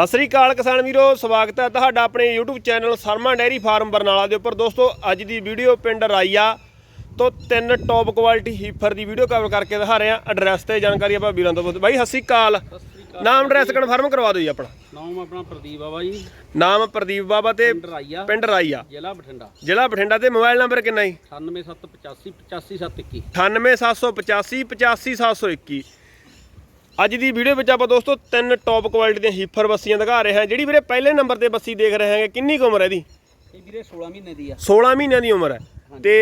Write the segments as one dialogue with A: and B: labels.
A: ਸਤਿ ਸ੍ਰੀ ਅਕਾਲ ਕਿਸਾਨ ਵੀਰੋ ਸਵਾਗਤ ਹੈ ਤੁਹਾਡਾ ਆਪਣੇ YouTube channel Sharma dairy farm Barnala ਦੇ ਉੱਪਰ। ਦੋਸਤੋ ਅੱਜ ਦੀ ਵੀਡੀਓ ਪਿੰਡ ਰਾਈਆ ਤੋਂ ਤਿੰਨ ਟੌਪ ਕੁਆਲਿਟੀ ਹੀਫਰ ਦੀ ਵੀਡੀਓ ਕਵਰ ਕਰਕੇ ਦਿਖਾ ਰਹੇ ਹਾਂ। ਐਡਰੈਸ ਤੇ ਜਾਣਕਾਰੀ ਆਪਾਂ ਵੀਰਾਂ ਤੋਂ ਬਾਈ ਸਤਿ ਸ੍ਰੀ ਅਕਾਲ। ਨਾਮ ਐਡਰੈਸ ਕਨਫਰਮ ਕਰਵਾ ਦਿਓ ਜੀ ਆਪਣਾ।
B: ਨਾਮ ਆਪਣਾ ਪ੍ਰਦੀਪ ਬਾਬਾ ਜੀ।
A: ਨਾਮ ਪ੍ਰਦੀਪ ਬਾਬਾ ਤੇ
B: ਪਿੰਡ ਰਾਈਆ।
A: ਪਿੰਡ ਰਾਈਆ।
B: ਜ਼ਿਲ੍ਹਾ ਬਠਿੰਡਾ।
A: ਜ਼ਿਲ੍ਹਾ ਬਠਿੰਡਾ ਤੇ ਮੋਬਾਈਲ ਨੰਬਰ ਕਿੰਨਾ ਜੀ?
B: 98785 85721
A: 98785 85721 ਅੱਜ ਦੀ ਵੀਡੀਓ ਵਿੱਚ ਆਪਾਂ ਦੋਸਤੋ ਤਿੰਨ ਟੌਪ ਕੁਆਲਿਟੀ ਦੀਆਂ ਹੀਫਰ ਬੱਸੀਆਂ ਦਿਖਾ ਰਹੇ ਹਾਂ ਜਿਹੜੀ ਵੀਰੇ ਪਹਿਲੇ ਨੰਬਰ ਤੇ ਬੱਸੀ ਦੇਖ ਰਹੇ ਹਾਂਗੇ। ਕਿੰਨੀ ਕੁ ਉਮਰ ਹੈ ਇਹਦੀ?
B: ਇਹ ਵੀਰੇ 16 ਮਹੀਨੇ ਦੀ ਆ।
A: 16 ਮਹੀਨਿਆਂ ਦੀ ਉਮਰ ਹੈ। ਤੇ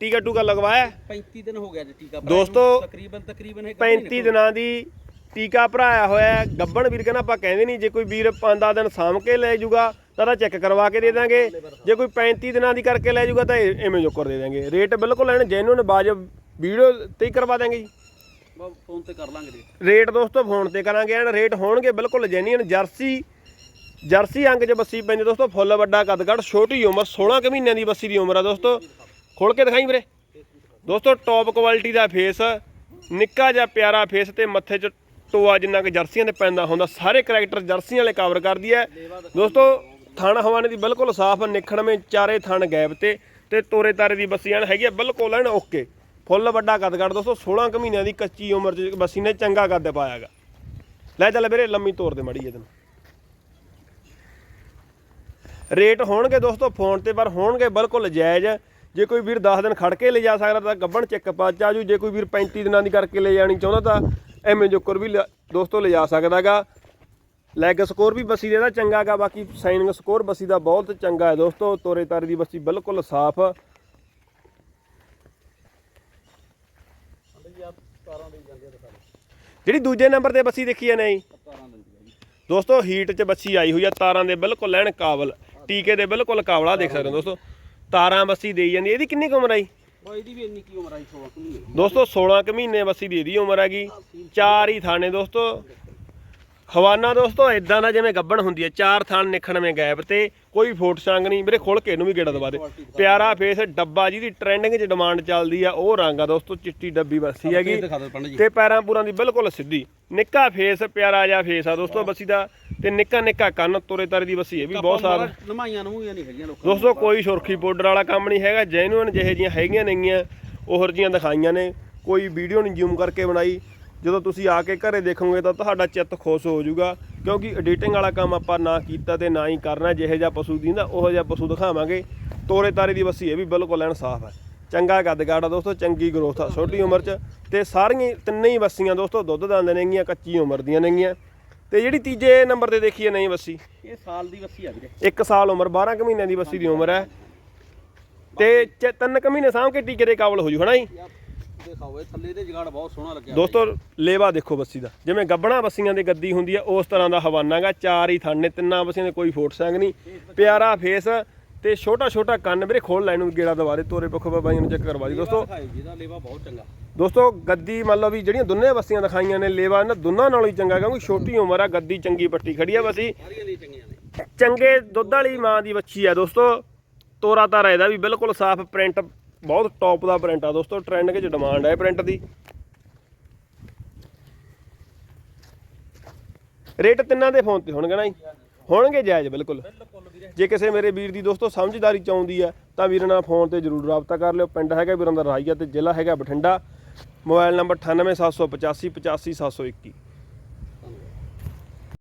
A: ਟੀਕਾ ਟੂਕਾ ਲਗਵਾਇਆ? ਹੈ?
B: 35 ਦਿਨ ਹੋ ਗਿਆ ਜੀ ਟੀਕਾ
A: ਦੋਸਤੋ,
B: ਤਕਰੀਬਨ ਤਕਰੀਬਨ ਇਹ
A: 35 ਦਿਨਾਂ ਦੀ ਟੀਕਾ ਭਰਾਇਆ ਹੋਇਆ ਗੱਬਣ ਵੀਰ ਕਹਿੰਦਾ ਆਪਾਂ ਕਹਿੰਦੇ ਨਹੀਂ ਜੇ ਕੋਈ ਵੀਰ 5-10 ਦਿਨ ਸਾਂਭ ਕੇ ਲੈ ਜਾਊਗਾ ਤਾਂ ਚੈੱਕ ਕਰਵਾ ਕੇ ਦੇ ਦਾਂਗੇ। ਜੇ ਕੋਈ 35 ਦਿਨਾਂ ਦੀ ਕਰਕੇ ਲੈ ਜਾਊਗਾ ਤਾਂ ਐਵੇਂ ਜੋਕਰ ਦੇ ਦਾਂਗੇ। ਰੇਟ ਬਿਲਕੁਲ ਐਨ ਜੈਨੂਨ ਬਾਜਬ ਵੀਡੀਓ ਤੇ ਹੀ ਕਰਵਾ ਦਾਂਗੇ ਜੀ।
B: ਫੋਨ ਤੇ ਕਰ ਲਾਂਗੇ
A: ਰੇਟ ਦੋਸਤੋ ਫੋਨ ਤੇ ਕਰਾਂਗੇ, ਐਨ ਰੇਟ ਹੋਣਗੇ ਬਿਲਕੁਲ ਜੈਨੂਨ ਜਰਸੀ ਜਰਸੀ ਅੰਗ 'ਚ ਬੱਸੀ ਪੈਂਦੀ ਦੋਸਤੋ, ਫੁੱਲ ਵੱਡਾ ਕੱਦ-ਕੱਦ ਛੋਟੀ ਉਮਰ 16 ਕੁ ਮਹੀਨਿਆਂ ਦੀ ਬੱਸੀ ਦੀ ਉਮਰ ਆ ਦੋਸਤੋ। ਖੋਲ ਕੇ ਦਿਖਾਈ ਵੀਰੇ। ਦੋਸਤੋ ਟੌਪ ਕੁਆਲਿਟੀ ਦਾ ਫੇਸ ਨਿੱਕਾ ਜਿਹਾ ਪਿਆਰਾ ਫੇਸ ਤੇ ਮੱਥੇ 'ਚ ਟੋਆ ਜਿੰਨਾ ਕਿ ਜਰਸੀਆਂ ਤੇ ਪੈਂਦਾ ਹੁੰਦਾ, ਸਾਰੇ ਕਰੈਕਟਰ ਜਰਸੀਆਂ ਵਾਲੇ ਕਵਰ ਕਰਦੀ ਹੈ। ਦੋਸਤੋ, ਥਣ ਹਵਾਨੇ ਦੀ ਬਿਲਕੁਲ ਸਾਫ਼ ਨਿਖੜਵੇਂ ਚਾਰੇ ਥਣ ਗੈਪ ਤੇ ਤੇ ਤੋਰੇ ਤਾਰੇ ਦੀ ਬੱਸੀ ਐਨ ਹੈਗੀ ਆ ਬਿਲਕੁਲ ਐਨ ਓਕੇ ਫੁੱਲ ਵੱਡਾ ਕੱਦ ਕੱਦ ਦੋਸਤੋ 16 ਕੁ ਮਹੀਨਿਆਂ ਦੀ ਕੱਚੀ ਉਮਰ 'ਚ ਬੱਸੀ ਨੇ ਚੰਗਾ ਕੱਦ ਪਾਇਆਗਾ। ਲੈ ਚੱਲ ਵੀਰੇ, ਲੰਮੀ ਤੋਰ ਦੇ ਮੜੀ ਇਹਨੂੰ ਰੇਟ ਹੋਣਗੇ ਦੋਸਤੋ, ਫੋਨ ਤੇ ਪਰ ਹੋਣਗੇ ਬਿਲਕੁਲ ਜਾਇਜ਼। ਜੇ ਕੋਈ ਵੀਰ 10 ਦਿਨ ਖੜ ਕੇ ਲੈ ਜਾ ਸਕਦਾ ਤਾਂ ਗੱਬਣ ਚੈੱਕ ਪਾ ਚਾਜੂ, ਜੇ ਕੋਈ ਵੀਰ 35 ਦਿਨਾਂ ਦੀ ਕਰਕੇ ਲੈ ਜਾਣੀ ਚਾਹੁੰਦਾ ਤਾਂ ਐਵੇਂ ਜੋਕਰ ਵੀ ਲਿਆ- ਦੋਸਤੋ ਲਿਜਾ ਸਕਦਾਗਾ। ਲੈਗ ਸਕੋਰ ਵੀ ਬੱਸੀ ਦਾ ਇਹਦਾ ਚੰਗਾਗਾ, ਬਾਕੀ ਸਾਈਨਿੰਗ ਸਕੋਰ ਬੱਸੀ ਦਾ ਬਹੁਤ ਚੰਗਾ ਹੈ ਦੋਸਤੋ। ਤੋਰੇ ਤਾਰੇ ਦੀ ਬੱਸੀ ਬਿਲਕੁਲ ਸਾਫ਼। ਜਿਹੜੀ ਦੂਜੇ ਨੰਬਰ ਤੇ ਬੱਸੀ ਦੇਖੀ ਹੈ ਨਹੀਂ?
B: 17 ਦਿਨ ਦੀ ਆ ਜੀ।
A: ਦੋਸਤੋ ਹੀਟ 'ਚ ਬੱਸੀ ਆਈ ਹੋਈ ਆ ਤਾਰਾਂ ਦੇ ਬਿਲਕੁਲ ਲੈਣ ਕਾਬਲ ਟੀਕੇ ਦੇ ਬਿਲਕੁਲ ਕਾਬਲਾ ਦੇਖ ਸਕਦੇ ਹੋ ਦੋਸਤੋ ਤਾਰਾਂ ਬੱਸੀ ਦੇਈ ਜਾਂਦੀ ਇਹਦੀ ਕਿੰਨੀ ਕੁ ਉਮਰ ਆਈ
B: ਬਾ ਇਹਦੀ ਵੀ ਇੰਨੀ ਕੀ ਉਮਰ ਆਈ 16 ਮਹੀਨੇ
A: ਦੋਸਤੋ 16 ਕੁ ਮਹੀਨੇ ਬੱਸੀ ਦੀ ਇਹਦੀ ਉਮਰ ਹੈਗੀ। ਚਾਰ ਹੀ ਥਾਣੇ ਦੋਸਤੋ ਹਵਾਨਾ ਦੋਸਤੋ ਇਦਾਂ ਦਾ ਜਿਵੇਂ ਗੱਬਣ ਹੁੰਦੀ ਹੈ ਚਾਰ ਥਾਣ ਨਿਖਣਵੇਂ ਗੈਪ ਤੇ ਕੋਈ ਫੋਟ ਸੰਗ ਨਹੀਂ ਵੀਰੇ ਖੁੱਲ ਕੇ ਇਹਨੂੰ ਵੀ ਗੇੜਾ ਦਵਾ ਦੇ। ਪਿਆਰਾ ਫੇਸ ਡੱਬਾ ਜਿਹਦੀ ਟ੍ਰੈਂਡਿੰਗ 'ਚ ਡਿਮਾਂਡ ਚੱਲਦੀ ਆ ਉਹ ਰੰਗ ਆ ਦੋਸਤੋ ਚਿੱਟੀ ਡੱਬੀ ਬੱਸੀ ਹੈਗੀ। ਤੇ ਪੈਰਾਂ ਪੂਰਾਂ ਦੀ ਬਿਲਕੁਲ ਸਿੱਧੀ। ਨਿੱਕਾ ਫੇਸ ਪਿਆਰਾ ਜਿਹਾ ਫੇਸ ਆ ਦੋਸਤੋ ਬੱਸੀ ਦਾ। ਤੇ ਨਿੱਕਾ ਨਿੱਕਾ ਕੰਨ ਤੋਰੇ ਤਾਰੇ ਦੀ ਬੱਸੀ ਇਹ ਵੀ ਬਹੁਤ ਸਾਰ।
B: ਨਮਾਈਆਂ ਨੂੰ ਨਹੀਂ ਹੈਗੀਆਂ ਲੋਕਾਂ
A: ਦੋਸਤੋ ਕੋਈ ਸੁਰਖੀ ਪਾਊਡਰ ਵਾਲਾ ਕੰਮ ਨਹੀਂ ਹੈਗਾ ਜੈਨੂਇਨ ਜਿਹੇ ਜੀਆਂ ਹੈਗੀਆਂ ਨੇਗੀਆਂ ਉਹਰ ਜੀਆਂ ਦਿਖਾਈਆਂ ਨੇ। ਕੋਈ ਵੀਡੀਓ ਨਹੀਂ ਜ਼ੂਮ ਕਰਕੇ ਬਣਾਈ। ਜਦੋਂ ਤੁਸੀਂ ਆ ਕੇ ਘਰੇ ਦੇਖੋਗੇ ਤਾਂ ਤੁਹਾਡਾ ਚਿੱਤ ਖੁਸ਼ ਹੋ ਜਾਊਗਾ ਕਿਉਂਕਿ ਐਡੀਟਿੰਗ ਵਾਲਾ ਕੰਮ ਆਪਾਂ ਨਾ ਕੀਤਾ ਤੇ ਨਾ ਹੀ ਕਰਨਾ ਜਿਹੇ ਜਿਹਾ ਪਸ਼ੂ ਦੀਂਦਾ ਉਹੋ ਜਿਹਾ ਪਸ਼ੂ ਦਿਖਾਵਾਂਗੇ। ਤੋਰੇ ਤਾਰੇ ਦੀ ਬੱਸੀ ਇਹ ਵੀ ਬਿਲਕੁਲ ਐਨ ਸਾਫ਼ ਹੈ। ਚੰਗਾ ਆ ਦੋਸਤੋ ਚੰਗੀ ਗਰੋਥ ਆ। ਛੋਟੀ ਉਮਰ 'ਚ ਤੇ ਸਾਰੀਆਂ ਤਿੰਨੇ ਹੀ ਬੱਸੀਆਂ ਦੋਸਤੋ ਦੁੱਧ ਦੰਦ ਨੇਗੀਆਂ ਕੱਚੀ ਉਮਰ ਦੀਆਂ ਨੇਗੀਆਂ। ਤੇ ਜਿਹੜੀ ਤੀਜੇ ਨੰਬਰ ਤੇ ਦੇਖੀਏ ਨਹੀਂ ਬੱਸੀ?
B: ਇਹ ਸਾਲ ਦੀ ਵੱਸੀ ਆ ਵੀਰੇ।
A: 1 ਸਾਲ ਉਮਰ 12 ਕੁ ਮਹੀਨਿਆਂ ਦੀ ਬੱਸੀ ਦੀ ਉਮਰ ਹੈ। ਤੇ ਤਿੰਨ ਕੁ ਮਹੀਨੇ ਸਾਂਭ ਕੇ ਟੀਕੇ ਦੇ ਕਾਬਲ ਹੋ ਜੂ ਹਨਾ ਜੀ?
B: ਦੇਖਾਓ ਇਹ ਥੱਲੇ ਦੇ ਜਗਾੜ ਬਹੁਤ ਸੋਹਣਾ ਲੱਗਿਆ
A: ਦੋਸਤੋ ਲੇਵਾ ਦੇਖੋ ਬੱਸੀ ਦਾ। ਜਿਵੇਂ ਗੱਬਣਾ ਬੱਸੀਆਂ ਦੀ ਗੱਦੀ ਹੁੰਦੀ ਆ ਉਸ ਤਰ੍ਹਾਂ ਦਾ ਹਵਾਨਾਗਾ ਚਾਰ ਹੀ ਥਣ ਨੇ ਤਿੰਨਾਂ ਬੱਸੀਆਂ ਦੇ ਕੋਈ ਫੋਟ ਸੰਗ ਨਹੀਂ। ਪਿਆਰਾ ਫੇਸ ਤੇ ਛੋਟਾ ਛੋਟਾ ਕੰਨ ਵੀਰੇ ਖੋਲ ਲੈ ਇਹਨੂੰ ਗੇੜਾ ਦਵਾ ਦੇ ਤੋਰੇ ਪੱਖੋਂ ਬਾਬਾਈਆਂ ਨੂੰ ਚੈੱਕ ਕਰਵਾ ਦੀ। ਦੋਸਤੋ
B: ਦਿਖਾਇਓ ਜੀ ਇਹਦਾ ਲੇਵਾ ਬਹੁਤ ਚੰਗਾ।
A: ਦੋਸਤੋ ਗੱਦੀ ਮੰਨ ਲਓ ਵੀ ਜਿਹੜੀਆਂ ਦੋਨੇ ਬੱਸੀਆਂ ਦਿਖਾਈਆਂ ਨੇ ਲੇਵਾ ਇਹਨਾਂ ਦੋਨਾਂ ਨਾਲੋਂ ਹੀ ਚੰਗਾ ਕਿਉਂਕਿ ਛੋਟੀ ਉਮਰ ਆ ਗੱਦੀ ਚੰਗੀ ਪੱਟੀ ਖੜੀ ਆ ਬੱਸੀ। ਚੰਗੇ ਦੁੱਧ ਵਾਲੀ ਮਾਂ ਦੀ ਬੱਚੀ ਆ ਦੋਸਤੋ ਤੋਰਾ ਤਾਰਾ ਇਹਦਾ ਵੀ ਬਿਲਕੁਲ ਸਾਫ਼ ਪ੍ਰਿੰਟ ਬਹੁਤ ਟੌਪ ਦਾ ਪ੍ਰਿੰਟ ਆ ਦੋਸਤੋ ਟ੍ਰੈਂਡ ਵਿੱਚ ਡਿਮਾਂਡ ਹੈ ਪ੍ਰਿੰਟ ਦੀ? ਰੇਟ ਤਿੰਨਾਂ ਦੇ ਫੋਨ ਤੇ ਹੋਣਗੇ ਨਾ ਜੀ? ਹੋਣਗੇ ਜਾਇਜ਼, ਬਿਲਕੁਲ। ਜੇ ਕਿਸੇ ਮੇਰੇ ਵੀਰ ਦੀ ਦੋਸਤੋ ਸਮਝਦਾਰੀ ਚਾਹੁੰਦੀ ਆ, ਤਾਂ ਵੀਰ ਨਾਲ ਫੋਨ ਤੇ ਜਰੂਰ ਰਾਬਤਾ ਕਰ ਲਿਓ। ਪਿੰਡ ਹੈਗਾ ਵੀਰਾਂ ਦਾ ਰਾਈਆ ਤੇ ਜ਼ਿਲ੍ਹਾ ਹੈਗਾ ਬਠਿੰਡਾ। Mobile number 98785 85721